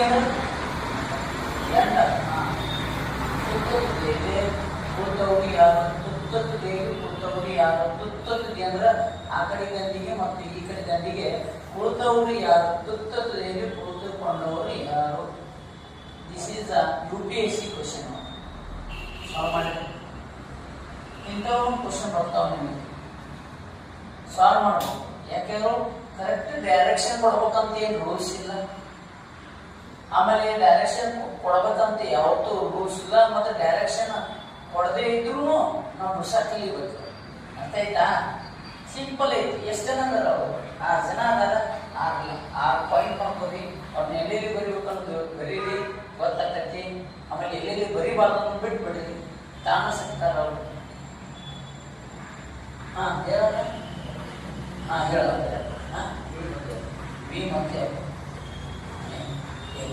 ಅಂದ್ರೆ ಎಂಡ ತುತ್ತತ್ತು ಯಾರು ತುತ್ತತ್ತು ದೇವಿ ಯಾರು ತುತ್ತತ್ತು ಅಂದ್ರೆ ಆ ಕಡೆ ಮತ್ತು ಈ ಕಡೆ ಕುಳಿತವ್ರು ಯಾರು ತುತ್ತತ್ತು ದೇವಿ ಕುಳಿತುಕೊಂಡವರು ಯಾರು this is a U S C solve ಮಾಡಿ ಇಂಥವು ಕ್ವಶನ್ ಬರ್ತಾವ ಸಾಲ್ವ್ ಮಾಡ್ಬೇಕು ಯಾಕೆಂದ್ರೆ ಕರೆಕ್ಟ್ ಡೈರೆಕ್ಷನ್ ಕೊಡ್ಬೇಕಂತ ಏನು ರೂಲ್ಸ್ ಇಲ್ಲ. ಆಮೇಲೆ ಡೈರೆಕ್ಷನ್ ಕೊಡ್ಬೇಕಂತ ಯಾವತ್ತೂ ರೂಲ್ಸ್ ಇಲ್ಲ ಮತ್ತೆ ಡೈರೆಕ್ಷನ್ ಕೊಡದೇ ಇದ್ರು ನಾವು ಹೊಸ ಕಲಿಬೇಕು. ಅರ್ಥ ಆಯ್ತಾ? ಸಿಂಪಲ್ ಐತಿ. ಎಷ್ಟು ಜನ ಅದಾರ ಅವರು? ಆರು ಜನ ಅದಾರ? ಆರು ಆರು ಪಾಯಿಂಟ್ ಮಾಡ್ಕೋರಿ ಅವ್ರನ್ನ ಎಲ್ಲೆಲ್ಲಿ ಬರಿಬೇಕನ್ನೋದು ಬರೀರಿ, ಗೊತ್ತಾಗತ್ತೆ. ಆಮೇಲೆ ಎಲ್ಲೆಲ್ಲಿ ಬರಿಬಾರ್ದು ಅನ್ನೋದು ಬಿಟ್ಬಿಡ್ರಿ. ತಾನು ಸಿಗ್ತಾರ ಅವರು. ಹಾ ಹೇಳ ಹಾ ಹೇಳ ಹಾ ಬಿ ಮತ್ತೆ.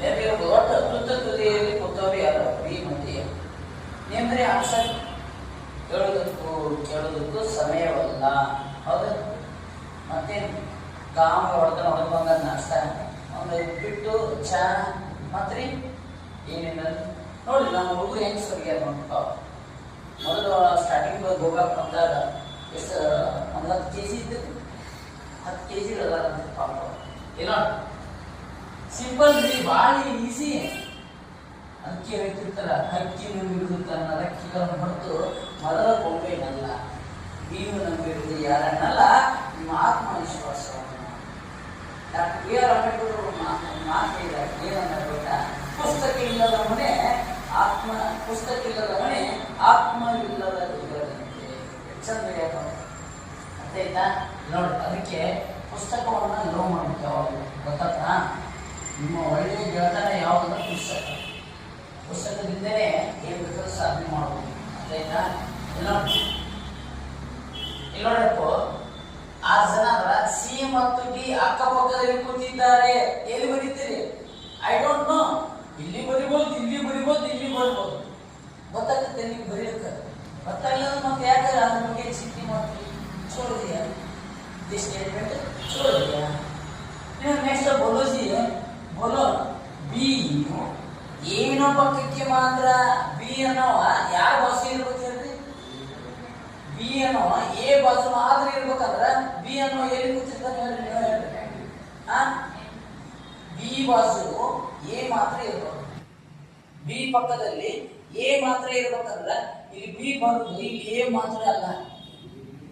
ಇರ್ಬೋದು ಒಟ್ಟು ತುತ್ತ ತುದಿಯಲ್ಲಿ ಕೂತವ್ರು ಯಾರು ಈ ಮಂದಿ ನಿಮ್ದ್ರೆ ಆನ್ಸರ್ ಹೇಳೋದಕ್ಕೂ ಕೇಳೋದಕ್ಕೂ ಸಮಯವಲ್ಲ. ಹೌದು? ಮತ್ತೆ ಕಾಮ ಹೊಡೆದ ಹೊಡೆದು ಬಂದ ನಾಷ್ಟ ಒಂದು ಉಪ್ಪಿಟ್ಟು ಚಾ ಮತ್ರಿ ಏನಿಲ್ಲ ನೋಡಿ ನಮ್ಮ ಹುಡುಗರು ಹೆಂಗೆ ಸರಿಯಾದ ನೋಡ್ತಾವ ಮೊದಲು ಸ್ಟಾರ್ಟಿಂಗ್ ಹೋಗಾಕ ಬಂದಾಗ ಎಷ್ಟು, ಒಂದು ಹತ್ತು ಕೆ ಜಿ ಇದ್ದು ಹತ್ತು ಕೆ ಜಿ ಇರೋದಾರ ಪಾಪ. ಇಲ್ಲ ಸಿಂಪಲ್ ರೀ ಭಾಳ ಈಸಿ ಅಕ್ಕಿ ಹೇಳ್ತಿರ್ತಾರ ಹಕ್ಕಿ ನಂಬಿಡುದು ತನ್ನ ರಕ್ಕಿಗಳನ್ನು ಹೊರತು ಮೊದಲ ಕೊಂಬೆನಲ್ಲ ನೀನು ನಂಬಿರುವುದು ಯಾರನ್ನಲ್ಲ ನಿಮ್ಮ ಆತ್ಮವಿಶ್ವಾಸವನ್ನು. ಡಾಕ್ಟರ್ ಬಿ ಆರ್ ಅಂಬೇಡ್ಕರ್ ಮಾತು ಹೇಳಿದ್ದಾರೆ ಏನಂತ ಗೊತ್ತಾ? ಪುಸ್ತಕ ಇಲ್ಲದ ಮನೆ ಆತ್ಮ ಪುಸ್ತಕ ಇಲ್ಲದ ಮನೆ ಆತ್ಮವಿಲ್ಲದ ಇಲ್ಲದಂತೆ ಚಂದ ಯಾಕೆ ಅರ್ಥ ಆಯ್ತಾ? ನೋಡಿ, ಅದಕ್ಕೆ ಪುಸ್ತಕವನ್ನು ಲೋ ಯಾವಾಗಲೂ. ಗೊತ್ತಾಗ್ತಾ ನಿಮ್ಮ ಒಳ್ಳೆಯ ಗೆಳತನ ಯಾವುದಂದ್ರೆ ಪುಸ್ತಕ? ಪುಸ್ತಕದಿಂದಲೇ ಏನು ಬೇಕಾದ್ರೂ ಸಾಧನೆ ಅರ್ಥ ಆಯ್ತಾ? ಇಲ್ಲ. ಇಲ್ಲಿ ಆರು ಜನ ಸಿ ಮತ್ತು ಡಿ ಅಕ್ಕಪಕ್ಕದಲ್ಲಿ ಕೂತಿದ್ದಾರೆ. ಎಲ್ಲಿ ಬರೀತೀರಿ? ಐ ಡೋಂಟ್ ನೋ ಇಲ್ಲಿ ಬರಿಬೋದು ಇಲ್ಲಿ ಬರಿಬೋದು, ಇಲ್ಲಿ ಬರ್ಬೋದು. ಗೊತ್ತಾಗುತ್ತೆ ನಿಮ್ಗೆ ಬರೆಯೋಕೆ ಗೊತ್ತಾಗಿಲ್ಲ ಅಂದ್ರೆ ಮತ್ತೆ ಯಾಕೆ ಅದ್ರ ಬಗ್ಗೆ ಚಿಂತೆ ಮಾಡ್ತೀವಿ छोड़ ದಿಸ್ ಪಕ್ಕಕ್ಕೆ ಮಾತ್ರ ಬಿ ಅನ್ನೋವ ಯಾವ ಭಾಷೆ ಇರ್ಬೇಕು ಹೇಳ್ರಿ? ಬಿ ಅನ್ನೋ ಎ ಬಾಜು ಮಾತ್ರ ಇರ್ಬೇಕಂದ್ರ ಬಿ ಅನ್ನೋ ಎಲ್ಲಿ ಕೂತಿರ್ತಾನೆ ಹೇಳ್ರಿ ನೀವು ಹೇಳ್ರಿ. ಆ? ಬಿ ಬಾಜು ಎ ಮಾತ್ರ ಇರ್ಬೇಕು. ಬಿ ಪಕ್ಕದಲ್ಲಿ ಎ ಮಾತ್ರ ಇರ್ಬೇಕಂದ್ರ ಇಲ್ಲಿ ಬಿ ಬರುದು ಇಲ್ಲಿ ಎ ಮಾತ್ರ ಅಲ್ಲ.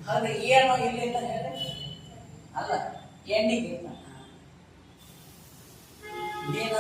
ಹಾಗೆ ಎ ಅನ್ನೋ ಅಂತ ಹೇಳ್ರಿ? ಅಲ್ಲ ಎಂಡಿಗೆ ಬಿ ಅನ್ನೋ